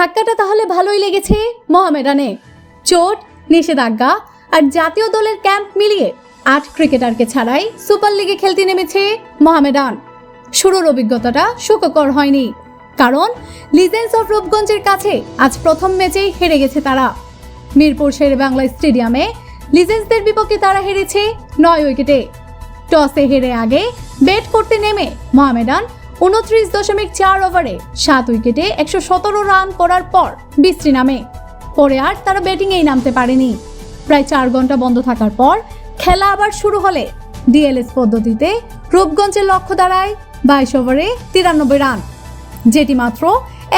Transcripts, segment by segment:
ধাক্কাটা তাহলে ভালোই লেগেছে, মহামেডানে। চোট, নিষেধাজ্ঞা আর জাতীয় দলের ক্যাম্প মিলিয়ে আট ক্রিকেটারকে ছাড়াই সুপার লিগে খেলতে নেমেছে মহামেডান। শুরুর অভিজ্ঞতাটা সুখকর হয়নি, কারণ লিজেন্স অফ রূপগঞ্জের কাছে আজ প্রথম ম্যাচেই হেরে গেছে তারা। মিরপুর শেরে বাংলা স্টেডিয়ামে লিজেন্সদের বিপক্ষে তারা হেরেছে নয় উইকেটে। টসে হেরে আগে ব্যাট করতে নেমে মোহামেডান উনত্রিশ দশমিক চার ওভারে সাত উইকেটে একশো সতেরো রান করার পর বিশ্রী নামে। পরে আর তারা ব্যাটিংয়েই নামতে পারেনি। প্রায় চার ঘণ্টা বন্ধ থাকার পর খেলা আবার শুরু হলে ডিএলএস পদ্ধতিতে রূপগঞ্জের লক্ষ্য দাঁড়ায় বাইশ ওভারে তিরানব্বই রান। যেটি মাত্র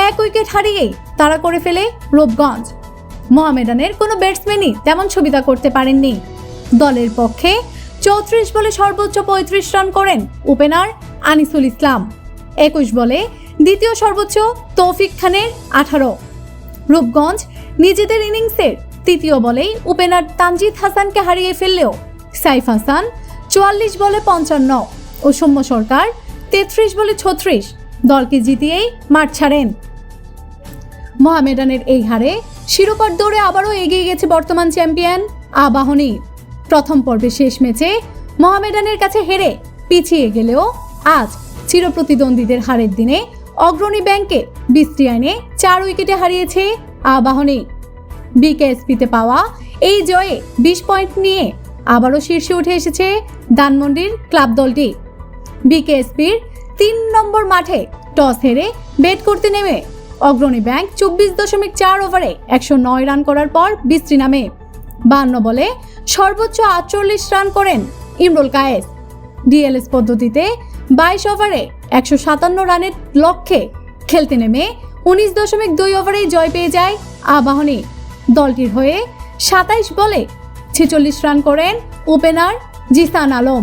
এক উইকেট হারিয়েই তারা করে ফেলে রূপগঞ্জ। মোহামেডানের কোনো ব্যাটসম্যানই তেমন সুবিধা করতে পারেননি। দলের পক্ষে চৌত্রিশ বলে সর্বোচ্চ পঁয়ত্রিশ রান করেন ওপেনার আনিসুল ইসলাম। একুশ বলে। দ্বিতীয় সর্বোচ্চ তৌফিক খানের আঠারো। রূপগঞ্জ নিজেদের ইনিংসের তৃতীয় বলেই ওপেনার তানজিদ হাসানকে হারিয়ে ফেললেও সাইফ হাসান চুয়াল্লিশ বলে পঞ্চান্ন ও সৌম্য সরকার তেত্রিশ বলে ছত্রিশ দলকে জিতিয়েই মাঠ ছাড়েন। মোহামেডানের এই হারে শিরোপার দৌড়ে আবারও এগিয়ে গেছে বর্তমান চ্যাম্পিয়ন আবাহনী। প্রথম পর্বে শেষ ম্যাচে মোহামেডানের কাছে হেরে পিছিয়ে গেলেও আজ চিরপ্রতিদ্বন্দ্বীদের হারের দিনে অগ্রণী ব্যাংকে বৃষ্টি আইনে চার উইকেটে হারিয়েছে আবাহনী। বিকেএসপিতে পাওয়া এই জয়ে বিশ পয়েন্ট নিয়ে আবারও শীর্ষে উঠে এসেছে ধানমন্ডির ক্লাব দলটি। বিকেএসপির তিন নম্বর মাঠে টস হেরে ব্যাট করতে নেমে অগ্রণী ব্যাংক চব্বিশ দশমিক চার ওভারে একশো নয় রান করার পর বৃষ্টি নামে। বান্ন বলে সর্বোচ্চ আটচল্লিশ রান করেন ইমরুল কায়েস। ডিএলএস পদ্ধতিতে বাইশ ওভারে একশো সাতান্ন রানের লক্ষ্যে খেলতে নেমে উনিশ দশমিক দুই ওভারেই জয় পেয়ে যায় আবাহনী। দলটির হয়ে সাতাইশ বলে ছেচল্লিশ রান করেন ওপেনার জিসান আলম।